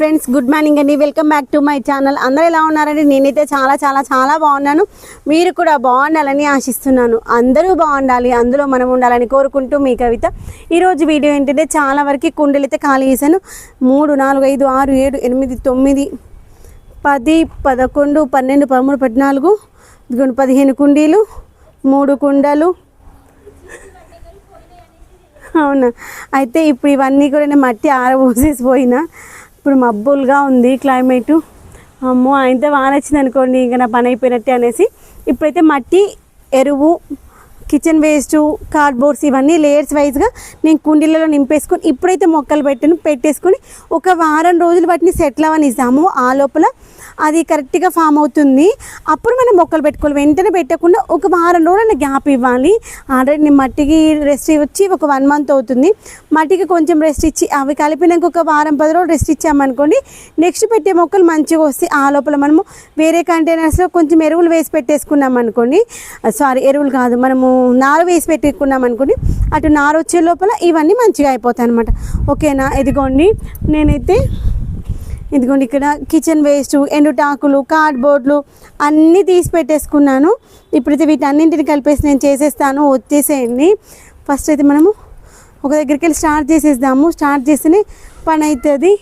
Friends good morning అండి. Welcome back to my channel. అందరూ ఎలా ఉన్నారండి? నేనైతే చాలా చాలా చాలా బాగున్నాను. మీరు కూడా బాగుండాలని ఆశిస్తున్నాను. అందరూ బాగుండాలి. అందులో మనం ఉండాలని కోరుకుంటూ మీ కవిత. ఈరోజు వీడియో ఏంటంటే చాలా వరకు కుండలు అయితే ఖాళీ చేశాను. మూడు నాలుగు ఐదు ఆరు ఏడు ఎనిమిది తొమ్మిది పది పదకొండు పన్నెండు పదమూడు పద్నాలుగు పదిహేను కుండీలు మూడు కుండలు. అవునా? అయితే ఇప్పుడు ఇవన్నీ కూడా నేను మట్టి ఆరబోసేసిపోయినా ఇప్పుడు మబ్బులుగా ఉంది క్లైమేటు. అమ్మో అయితే వాన వచ్చింది అనుకోండి ఇంకా నా పని అయిపోయినట్టే అనేసి. ఇప్పుడైతే మట్టి ఎరువు కిచెన్ వేస్ట్ కార్డ్బోర్డ్స్ ఇవన్నీ లేయర్స్ వైజ్గా నేను కుండీలలో నింపేసుకొని ఇప్పుడైతే మొక్కలు పెట్టాను పెట్టేసుకొని ఒక వారం రోజులు వాటిని సెటిల్ అవనిస్తాము ఆ లోపల అది కరెక్ట్గా ఫామ్ అవుతుంది. అప్పుడు మనం మొక్కలు పెట్టుకోవాలి. వెంటనే పెట్టకుండా ఒక వారం రోజులు గ్యాప్ ఇవ్వాలి. ఆల్రెడీ నేను మట్టికి రెస్ట్ వచ్చి ఒక వన్ మంత్ అవుతుంది. మట్టికి కొంచెం రెస్ట్ ఇచ్చి అవి కలిపినాక ఒక వారం పది రోజులు రెస్ట్ ఇచ్చామనుకోండి నెక్స్ట్ పెట్టే మొక్కలు మంచిగా వస్తాయి ఆ లోపల మనము వేరే కంటైనర్స్లో కొంచెం ఎరువులు వేసి పెట్టేసుకున్నాం అనుకోండి సారీ ఎరువులు కాదు మనము నారు వేసి పెట్టుకున్నాం అనుకోండి అటు నారు వచ్చే లోపల ఇవన్నీ మంచిగా అయిపోతాయి అనమాట ఓకేనా? ఇదిగోండి. నేనైతే ఇదిగోండి ఇక్కడ కిచెన్ వేస్ట్ ఎండుటాకులు కార్డ్బోర్డ్లు అన్నీ తీసి పెట్టేసుకున్నాను. ఇప్పుడైతే వీటన్నింటిని కలిపేసి నేను చేసేస్తాను వచ్చేసేయండి ఫస్ట్ అయితే మనము ఒక దగ్గరికి వెళ్ళి స్టార్ట్ చేసేద్దాము. స్టార్ట్ చేస్తేనే పని అవుతుంది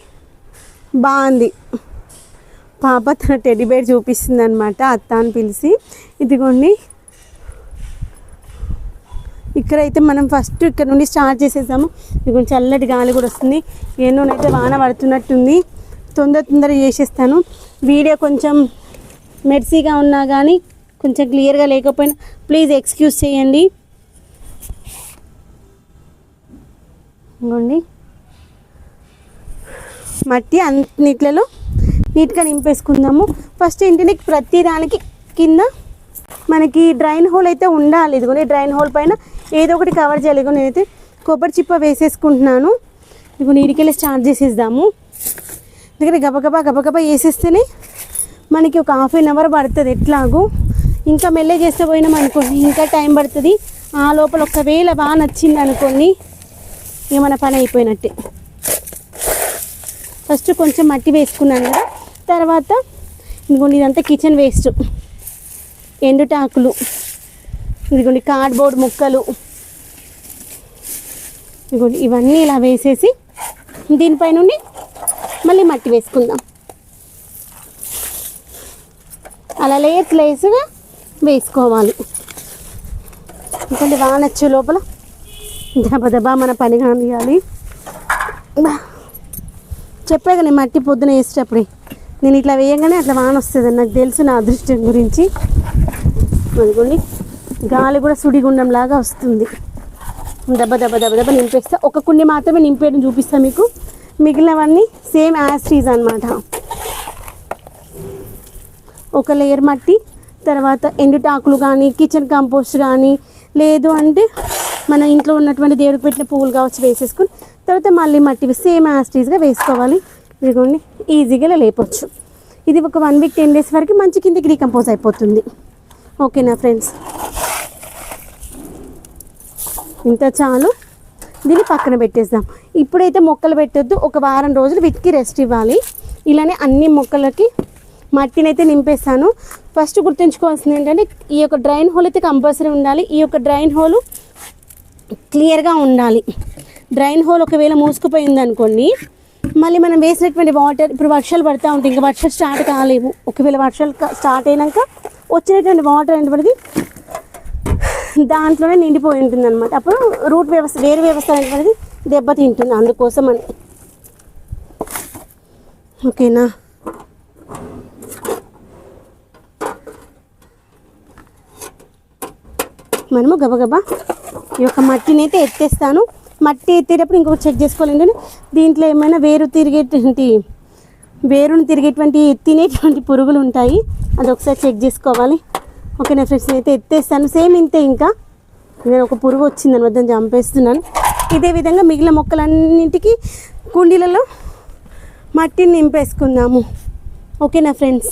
బాగుంది పాప తన టెడ్డీబేర్ చూపిస్తుంది అనమాట అత్త అని పిలిచి. ఇదిగోండి. ఇక్కడైతే మనం ఫస్ట్ ఇక్కడ నుండి స్టార్ట్ చేసేసాము ఇదిగో చల్లటి గాలి కూడా వస్తుంది. ఎన్నోనైతే వాన పడుతున్నట్టుంది. తొందర తొందర చేసేస్తాను. వీడియో కొంచెం మెర్సీగా ఉన్నా కానీ కొంచెం క్లియర్గా లేకపోయినా ప్లీజ్ ఎక్స్క్యూజ్ చేయండి. ఇంకోండి మట్టి అన్నిట్లలో నీట్గా నింపేసుకుందాము. ఫస్ట్ ఇంటిని ప్రతి దానికి కింద మనకి డ్రైన్ హోల్ అయితే ఉండాలి. ఇదిగోని డ్రైన్ హోల్ పైన ఏదో ఒకటి కవర్ చేయాలి. ఇదిగో నేనైతే కొబ్బరి చిప్ప వేసేసుకుంటున్నాను. ఇదిగో నీటికెళ్ళి స్టార్ట్ చేసేద్దాము. అందుకని గబగబా గబగబా వేసేస్తేనే మనకి ఒక హాఫ్ అన్ అవర్ పడుతుంది ఎట్లాగూ. ఇంకా మెల్లె చేస్తే పోయినాం అనుకోండి ఇంకా టైం పడుతుంది. ఆ లోపల ఒకవేళ బాగా నచ్చింది అనుకోండి ఏమైనా పని అయిపోయినట్టే. ఫస్ట్ కొంచెం మట్టి వేసుకున్నాను కదా తర్వాత ఇదిగోండి ఇదంతా కిచెన్ వేస్ట్ ఎండుటాకులు ఇదిగోండి కార్డ్బోర్డ్ ముక్కలు. ఇదిగోండి ఇవన్నీ ఇలా వేసేసి దీనిపై నుండి మళ్ళీ మట్టి వేసుకుందాం. అలా లేయర్స్ లేసుగా వేసుకోవాలి. ఎందుకంటే వానొచ్చే లోపల. దెబ్బ దెబ్బ మన పని కానియాలి. చెప్పాక నేను మట్టి పొద్దున వేసేటప్పుడే. నేను ఇట్లా వేయగానే అట్లా వాన వస్తుంది. నాకు తెలుసు నా అదృష్టం గురించి. అనుకోండి గాలి కూడా సుడిగుండం లాగా వస్తుంది. దెబ్బ దెబ్బ దెబ్బ దెబ్బ నింపేస్తా. ఒక కుండి మాత్రమే నింపేయడం చూపిస్తాను మీకు. మిగిలినవన్నీ సేమ్ యాస్ట్రీస్ అనమాట ఒక లేయర్ మట్టి తర్వాత ఎండుటాకులు కానీ కిచెన్ కంపోస్ట్ కానీ లేదు అంటే మన ఇంట్లో ఉన్నటువంటి దేవుడికి పెట్టిన పువ్వులు కావచ్చు వేసేసుకుని తర్వాత మళ్ళీ మట్టి సేమ్ యాస్ట్రీస్గా వేసుకోవాలి. ఇదిగోండి ఈజీగా లేపొచ్చు. ఇది ఒక వన్ వీక్ టెన్ డేస్ వరకు మంచి కిందకి డీకంపోజ్ అయిపోతుంది. ఓకేనా ఫ్రెండ్స్? ఇంత చాలు. దీన్ని పక్కన పెట్టేద్దాం. ఇప్పుడైతే మొక్కలు పెట్టొద్దు. ఒక వారం రోజులు వీటికి రెస్ట్ ఇవ్వాలి. ఇలానే అన్ని మొక్కలకి మట్టిని అయితే నింపేస్తాను. ఫస్ట్ గుర్తుంచుకోవాల్సింది ఏంటంటే ఈ యొక్క డ్రైన్ హోల్ అయితే కంపల్సరీ ఉండాలి. ఈ యొక్క డ్రైన్ హోల్ క్లియర్గా ఉండాలి. డ్రైన్ హోల్ ఒకవేళ మూసుకుపోయింది అనుకోండి మళ్ళీ మనం వేసినటువంటి వాటర్ ఇప్పుడు వర్షాలు పడతా ఉంటాయి. ఇంకా వర్షాలు స్టార్ట్ కాలేవు. ఒకవేళ వర్షాలు స్టార్ట్ అయినాక వచ్చినటువంటి వాటర్ అనేటువంటిది దాంట్లోనే నిండిపోయి ఉంటుంది అనమాట అప్పుడు రూట్ వ్యవస్థ వేరు వ్యవస్థ అనేటువంటిది దెబ్బతింటుంది. అందుకోసం అని. ఓకేనా? మనము గబగబా ఈ యొక్క మట్టిని అయితే ఎత్తేస్తాను. మట్టి ఎత్తేటప్పుడు ఇంకొకటి చెక్ చేసుకోవాలి దీంట్లో ఏమైనా వేరు తిరిగేటువంటి వేరును తిరిగేటువంటి తినేటువంటి పురుగులు ఉంటాయి. అది ఒకసారి చెక్ చేసుకోవాలి. ఓకేనా ఫ్రెండ్స్? అయితే ఎత్తేస్తాను. సేమ్ ఇంతే ఇంకా. నేను ఒక పురుగు వచ్చిందని వద్ద చంపేస్తున్నాను. ఇదే విధంగా మిగిలిన మొక్కలన్నింటికి కుండీలలో మట్టిని నింపేసుకుందాము. ఓకేనా ఫ్రెండ్స్?